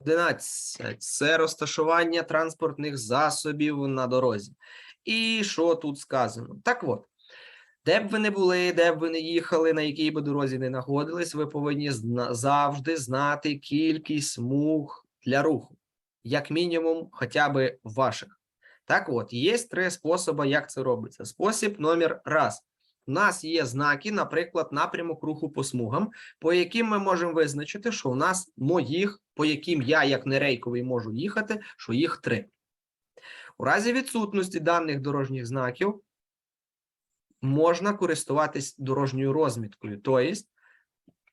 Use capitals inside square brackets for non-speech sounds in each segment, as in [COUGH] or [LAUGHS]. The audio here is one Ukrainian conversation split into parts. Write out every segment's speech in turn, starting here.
11. Це розташування транспортних засобів на дорозі. І що тут сказано? Так от, де б ви не були, де б ви не їхали, на якій би дорозі не знаходились, ви повинні завжди знати кількість смуг для руху, як мінімум, хоча б ваших. Так от, є три способи, як це робиться. Спосіб номер раз. У нас є знаки, наприклад, напрямок руху по смугам, по яким ми можемо визначити, що у нас моїх, по яким я, як нерейковий, можу їхати, що їх три. У разі відсутності даних дорожніх знаків можна користуватись дорожньою розміткою. Тобто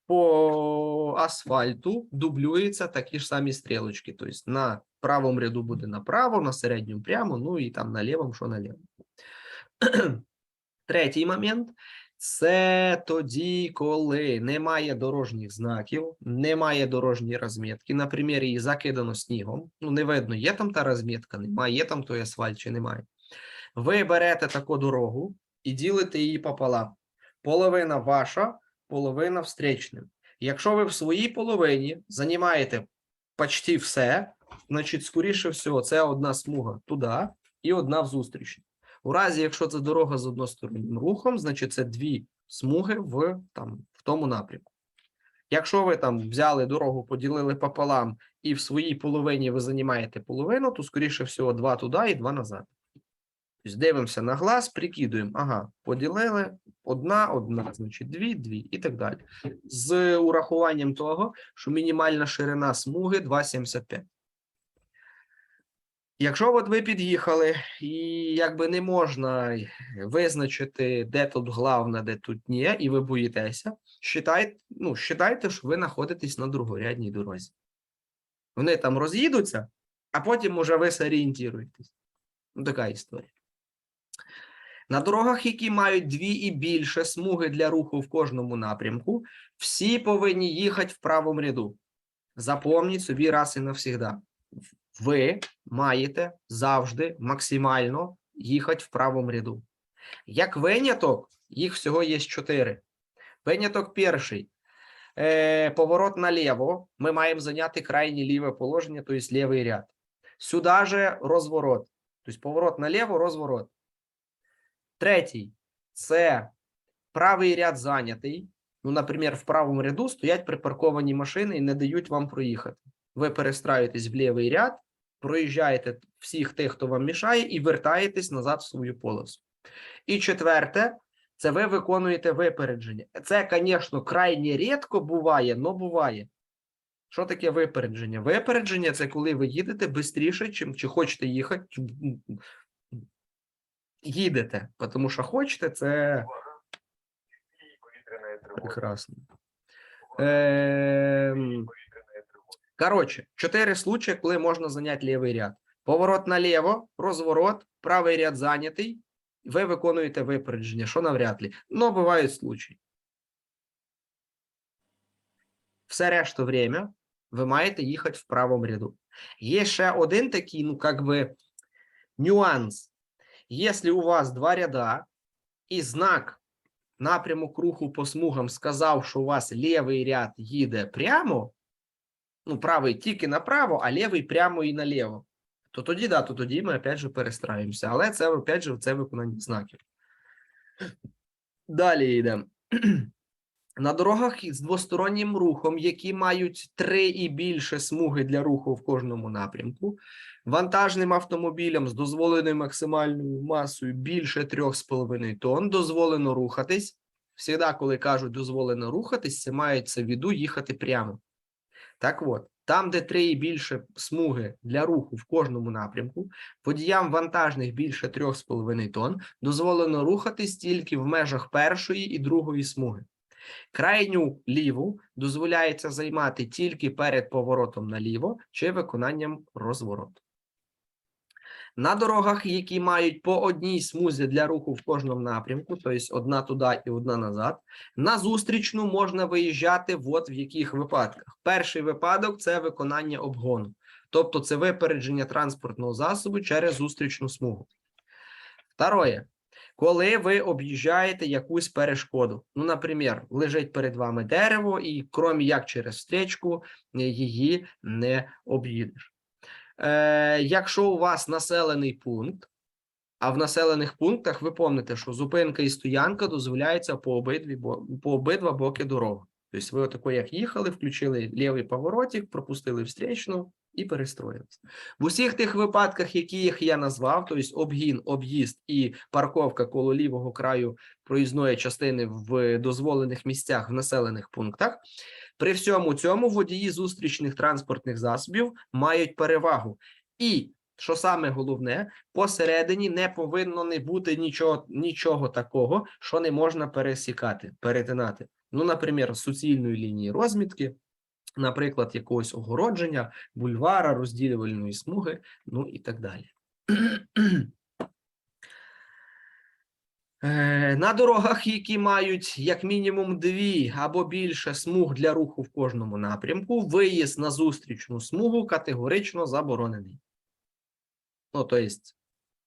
по асфальту дублюються такі ж самі стрілочки. Тобто на правому ряду буде направо, на середньому прямо, ну і там на лівому, що на лівому. Третій момент це тоді, коли немає дорожніх знаків, немає дорожньої розмітки. На примірі її закидано снігом. Ну, не видно, є там та розмітка, немає, є там той асфальт чи немає. Ви берете таку дорогу і ділите її пополам. Половина ваша, половина встречним. Якщо ви в своїй половині займаєте почти все, значить, скоріше всього, це одна смуга туди і одна в зустрічну. У разі, якщо це дорога з одностороннім рухом, значить це дві смуги в, там, в тому напрямку. Якщо ви там взяли дорогу, поділили пополам, і в своїй половині ви займаєте половину, то скоріше всього два туди і два назад. Тобто дивимося на глаз, прикидуємо, ага, поділили одна, одна, значить дві, дві і так далі. З урахуванням того, що мінімальна ширина смуги 2,75. Якщо от ви під'їхали, і якби не можна визначити, де тут головне, де тут ні, і ви боїтеся, считайте, ну, считайте, що ви знаходитесь на другорядній дорозі. Вони там роз'їдуться, а потім уже ви зорієнтуєтесь. Ну, така історія. На дорогах, які мають дві і більше смуги для руху в кожному напрямку, всі повинні їхати в правому ряду. Запомніть собі раз і навсігда. Ви маєте завжди максимально їхати в правому ряду. Як виняток, їх всього є чотири. Виняток перший. Е, поворот наліво. Ми маємо зайняти крайнє ліве положення, тобто лівий ряд. Сюди же розворот. Тобто поворот наліво, розворот. Третій це правий ряд зайнятий. Ну, наприклад, в правому ряду стоять припарковані машини і не дають вам проїхати. Ви перестраюєтесь в лівий ряд, проїжджаєте всіх тих, хто вам мішає, і вертаєтесь назад в свою полосу. І четверте, це ви виконуєте випередження. Це, звісно, крайне рідко буває, але буває. Що таке випередження? Випередження це коли ви їдете швидше, чим чи хочете їхати. Їдете, тому що хочете, це прекрасно. Ем, Коротше, чотири случаї, коли можна зайняти лівий ряд. Поворот наліво, розворот, правий ряд зайнятий, ви виконуєте випередження, що навряд ли. Но бувають случаї. Все решту время ви маєте їхати в правому ряду. Є ще один такий, ну, как би, нюанс. Якщо у вас два ряда, і знак напрямок руху по смугам сказав, що у вас лівий ряд їде прямо, ну, правий тільки направо, а лівий прямо і наліво. То тоді, да, то тоді ми опять же перестраюємося. Але це опять же це виконання знаків. Далі йдемо. На дорогах із двостороннім рухом, які мають три і більше смуги для руху в кожному напрямку, вантажним автомобілям з дозволеною максимальною масою більше 3,5 тонн дозволено рухатись. Всегда, коли кажуть дозволено рухатись, це мається в виду їхати прямо. Так от, там, де три і більше смуги для руху в кожному напрямку, водіям вантажних більше 3,5 тонн дозволено рухатись тільки в межах першої і другої смуги. Крайню ліву дозволяється займати тільки перед поворотом наліво чи виконанням розвороту. На дорогах, які мають по одній смузі для руху в кожному напрямку, тобто одна туди і одна назад, на зустрічну можна виїжджати от в яких випадках. Перший випадок це виконання обгону, тобто це випередження транспортного засобу через зустрічну смугу. Второе. Коли ви об'їжджаєте якусь перешкоду, ну, наприклад, лежить перед вами дерево, і крім як через стрічку, е, її не об'їдеш. Е, якщо у вас населений пункт, а в населених пунктах ви пам'ятаєте, що зупинка і стоянка дозволяється по обидві по обидва боки дороги. Тобто, ви отако, як їхали, включили лівий поворотик, пропустили встречну і перестроїлися. В усіх тих випадках, яких я назвав, тобто обгін, об'їзд і парковка коло лівого краю проїзної частини в дозволених місцях в населених пунктах, при всьому цьому водії зустрічних транспортних засобів мають перевагу. І що саме головне, посередині не повинно не бути нічого, нічого такого, що не можна пересікати, перетинати. Ну, наприклад, суцільної лінії розмітки, наприклад, якогось огородження, бульвара, розділювальної смуги, ну і так далі. Е, На дорогах, які мають як мінімум дві або більше смуг для руху в кожному напрямку, виїзд на зустрічну смугу категорично заборонений. Ну, то есть,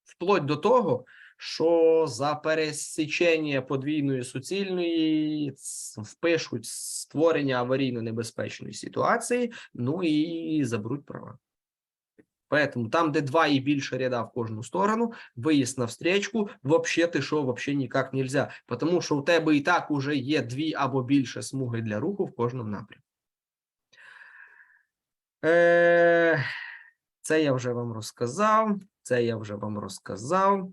вплоть до того, що за пересічення подвійної суцільної впишуть створення аварійно-небезпечної ситуації, ну і заберуть права. Поэтому там, де два і більше ряда в кожну сторону, виїзд на встречку, вообще ти що, вообще ніяк нельзя. Тому що у тебе і так уже є дві або більше смуги для руху в кожному напрямку. Е, це я вже вам розказав. Це я вже вам розказав.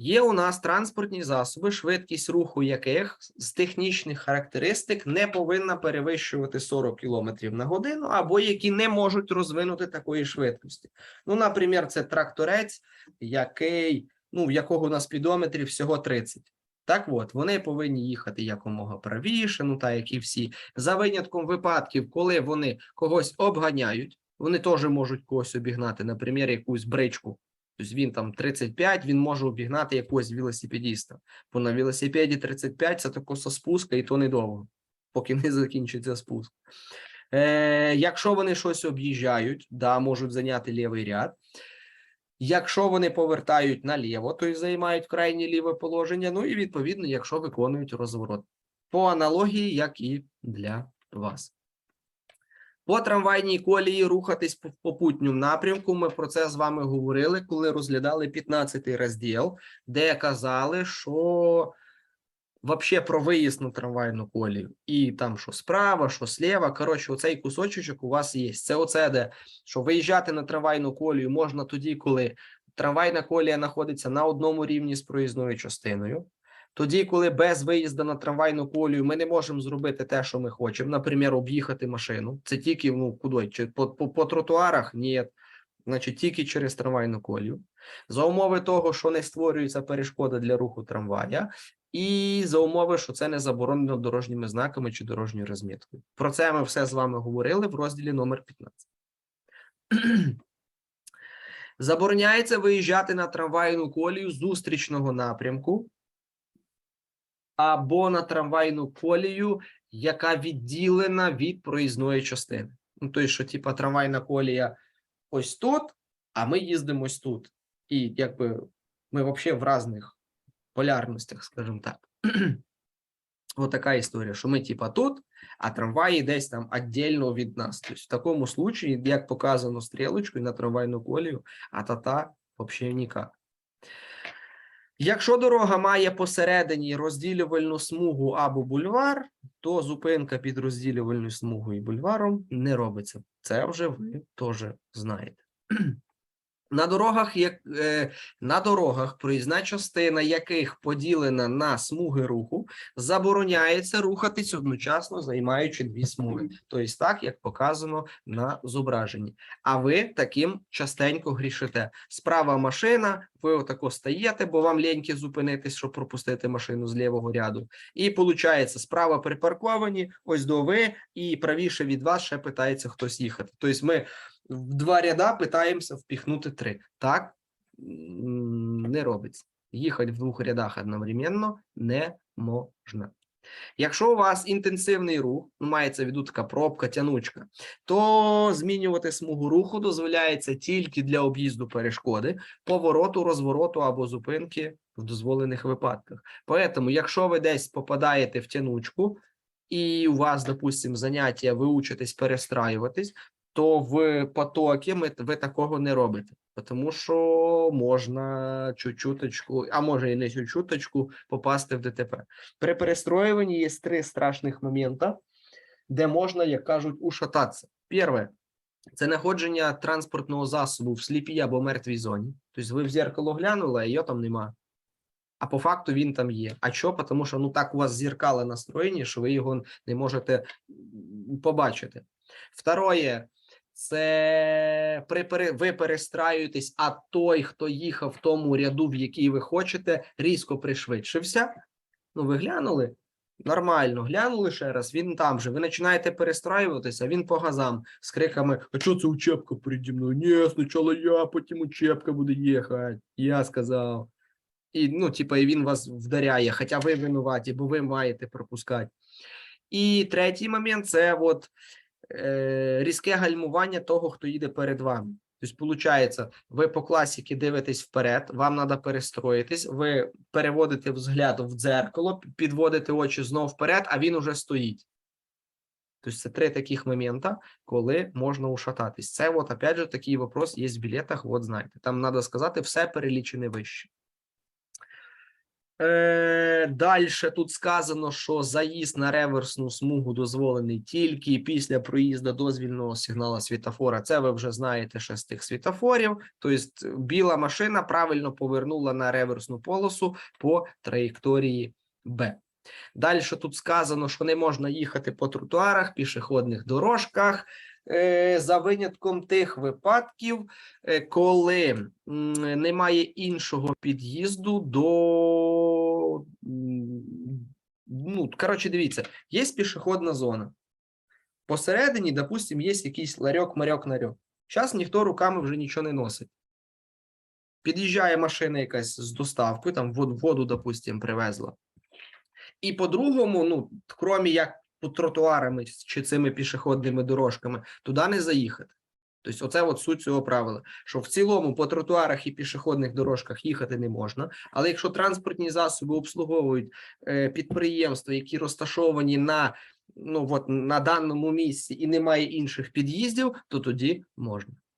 Є у нас транспортні засоби, швидкість руху яких з технічних характеристик не повинна перевищувати 40 км на годину, або які не можуть розвинути такої швидкості. Ну, наприклад, це тракторець, який, ну, в якого на спідометрі всього 30. Так от, вони повинні їхати якомога правіше, ну так як і всі. За винятком випадків, коли вони когось обганяють, вони теж можуть когось обігнати, наприклад, якусь бричку. Тобто він там 35, він може обігнати якогось велосипедіста. Бо на велосипеді 35 це тако спуска, і то недовго, поки не [LAUGHS] закінчиться спуск. Е, якщо вони щось об'їжджають, да, можуть зайняти лівий ряд. Якщо вони повертають наліво, то й займають крайнє ліве положення. Ну і відповідно, якщо виконують розворот. По аналогії, як і для вас. По трамвайній колії рухатись по попутньому напрямку. Ми про це з вами говорили, коли розглядали 15-й розділ, де казали, що вообще про виїзд на трамвайну колію. І там що справа, що сліва. Коротше, оцей кусочок у вас є. Це оце, де що виїжджати на трамвайну колію можна тоді, коли трамвайна колія знаходиться на одному рівні з проїзною частиною. Тоді, коли без виїзду на трамвайну колію ми не можемо зробити те, що ми хочемо, наприклад, об'їхати машину. Це тільки ну куди? Чи по, по, по тротуарах? Ні. Значить, тільки через трамвайну колію. За умови того, що не створюється перешкода для руху трамвая, і за умови, що це не заборонено дорожніми знаками чи дорожньою розміткою. Про це ми все з вами говорили в розділі номер 15. Забороняється виїжджати на трамвайну колію зустрічного напрямку або на трамвайну колію, яка відділена від проїзної частини. Ну, тобто, що типа трамвайна колія ось тут, а ми їздимо ось тут. І якби ми взагалі в різних полярностях, скажімо так. [CLEARS THROAT] Ось така історія, що ми типа тут, а трамваї десь там віддільно від нас. Тобто, в такому случаї, як показано стрілочкою на трамвайну колію, а та-та взагалі ніяк. Якщо дорога має посередині розділювальну смугу або бульвар, то зупинка під розділювальною смугою і бульваром не робиться. Це вже ви теж знаєте. На дорогах, як, е, на дорогах, проїзна частина яких поділена на смуги руху, забороняється рухатись одночасно, займаючи дві смуги. Тобто так, як показано на зображенні. А ви таким частенько грішите. Справа машина, ви отако стаєте, бо вам ліньки зупинитись, щоб пропустити машину з лівого ряду. І виходить, справа припарковані, ось до ви, і правіше від вас ще питається хтось їхати. Тобто ми в два ряда питаємося впіхнути три. Так не робиться. Їхати в двох рядах одновременно не можна. Якщо у вас інтенсивний рух, ну, мається в така пробка, тянучка, то змінювати смугу руху дозволяється тільки для об'їзду перешкоди, повороту, розвороту або зупинки в дозволених випадках. Поэтому, якщо ви десь попадаєте в тянучку, і у вас, допустим, заняття, ви учитесь перестраюватись, то в потокі ми, ви такого не робите. Тому що можна чуть-чуточку, а може і не чуть-чуточку попасти в ДТП. При перестроюванні є три страшних момента, де можна, як кажуть, ушататися. Перше це знаходження транспортного засобу в сліпій або мертвій зоні. Тобто ви в зеркало глянули, а його там нема. А по факту він там є. А що? Тому що ну так у вас зеркала настроєні, що ви його не можете побачити. Второе, це при ви перестраюєтесь, а той, хто їхав в тому ряду, в який ви хочете, різко пришвидшився. Ну, ви глянули? Нормально, глянули ще раз, він там же. Ви починаєте перестраюватися, він по газам з криками: А що це учебка переді мною? Ні, спочатку я, потім учебка буде їхати. Я сказав. І, ну, типа, і він вас вдаряє, хоча ви винуваті, бо ви маєте пропускати. І третій момент це от різке гальмування того, хто їде перед вами. Тобто, виходить, ви по класіки дивитесь вперед, вам треба перестроїтись, ви переводите взгляд в дзеркало, підводите очі знов вперед, а він уже стоїть. Тобто це три таких момента, коли можна ушататись. Це, от, опять же, такий вопрос є в білетах, от знаєте. Там треба сказати, все перелічене вище. Е, Далі тут сказано, що заїзд на реверсну смугу дозволений тільки після проїзду дозвільного сигналу світофора. Це ви вже знаєте ще з тих світофорів. Тобто біла машина правильно повернула на реверсну полосу по траєкторії Б. Далі тут сказано, що не можна їхати по тротуарах, пішохідних дорожках, е, за винятком тих випадків, е, коли немає іншого під'їзду до. Ну, коротше, дивіться, є пішохідна зона. Посередині, допустим, є якийсь ларьок, марьок, нарьок. Зараз ніхто руками вже нічого не носить. Під'їжджає машина якась з доставкою, там воду, воду допустим, привезла. І по-другому, ну, крім як по тротуарами чи цими пішохідними дорожками, туди не заїхати. Тобто, оце от суть цього правила, що в цілому по тротуарах і пішохідних дорожках їхати не можна. Але якщо транспортні засоби обслуговують е, підприємства, які розташовані на, ну, от, на даному місці і немає інших під'їздів, то тоді можна.